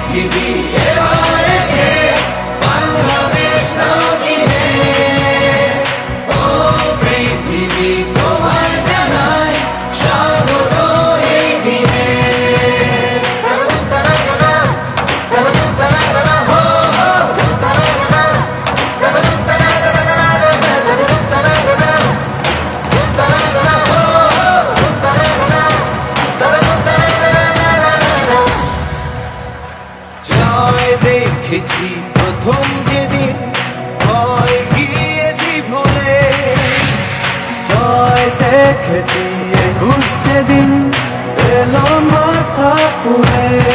পৃথিবী এবার দেখেছি প্রথম যেদিন ভয় গিয়েছি ভুলে। জয় দেখেছি একুশ যেদিন এলো মাথা তুলে।